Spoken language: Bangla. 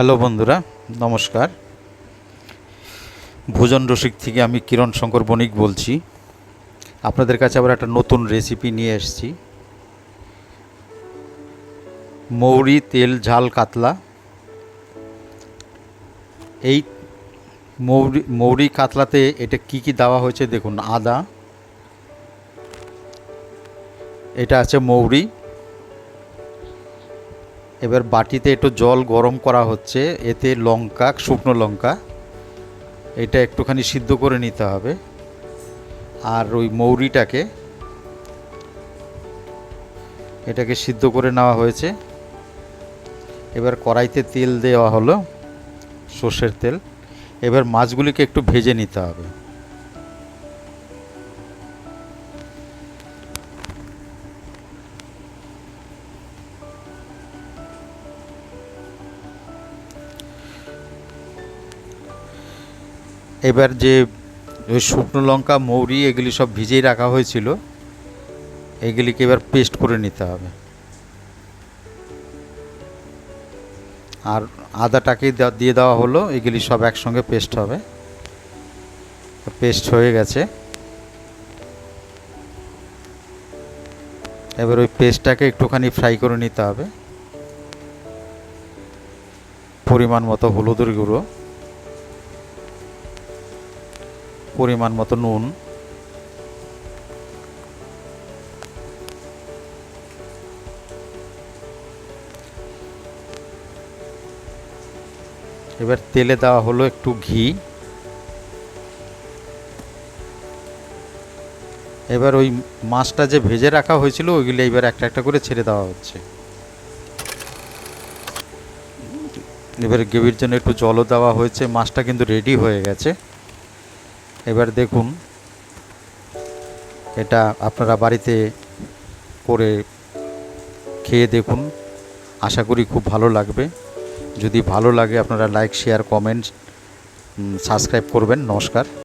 হ্যালো বন্ধুরা, নমস্কার। ভোজন রসিক থেকে আমি কিরণ শঙ্কর বণিক বলছি। আপনাদের কাছে আবার একটা নতুন রেসিপি নিয়ে এসেছি। মৌরি, তেল, ঝাল, কাতলা। এই মৌরি মৌরি, কাতলাতে এটা কি কি দেওয়া হয়েছে দেখুন, আদা। এটা আছে মৌরি এবার বাটিতে একটু জল গরম করা হচ্ছে, এতে লঙ্কা, শুকনো লঙ্কা, এটা একটুখানি সিদ্ধ করে নিতে হবে। আর ওই মৌরিটাকে, এটাকে সিদ্ধ করে নেওয়া হয়েছে। এবার কড়াইতে তেল দেওয়া হলো, সর্ষের তেল। এবার মাছগুলিকে একটু ভেজে নিতে হবে। এবার যে শুকনো লঙ্কা, মৌরি এগুলি সব ভিজিয়ে রাখা হয়েছিল, এগুলিকে এবার পেস্ট করে নিতে হবে। আর আদাটাকে দিয়ে দেওয়া হলো, এগুলি সব একসঙ্গে পেস্ট হবে। পেস্ট হয়ে গেছে। এবার ওই পেস্টটাকে একটুখানি ফ্রাই করে নিতে হবে। পরিমাণ মতো হলুদের গুঁড়ো। পরিমাণ মতো নুন। এবার তেলে দেওয়া হলো একটু ঘি। এবার ওই মাছটা যে ভেজে রাখা হয়েছিল, ওইগুলো এবার একটা একটা করে ছেড়ে দেওয়া হচ্ছে। এবার গ্রেভির জন্য একটু জলও দেওয়া হয়েছে, মাছটা কিন্তু রেডি হয়ে গেছে। এবার দেখুন, এটা আপনারা বাড়িতে করে খেয়ে দেখুন। আশা করি খুব ভালো লাগবে। যদি ভালো লাগে আপনারা লাইক শেয়ার কমেন্ট সাবস্ক্রাইব করবেন। নমস্কার।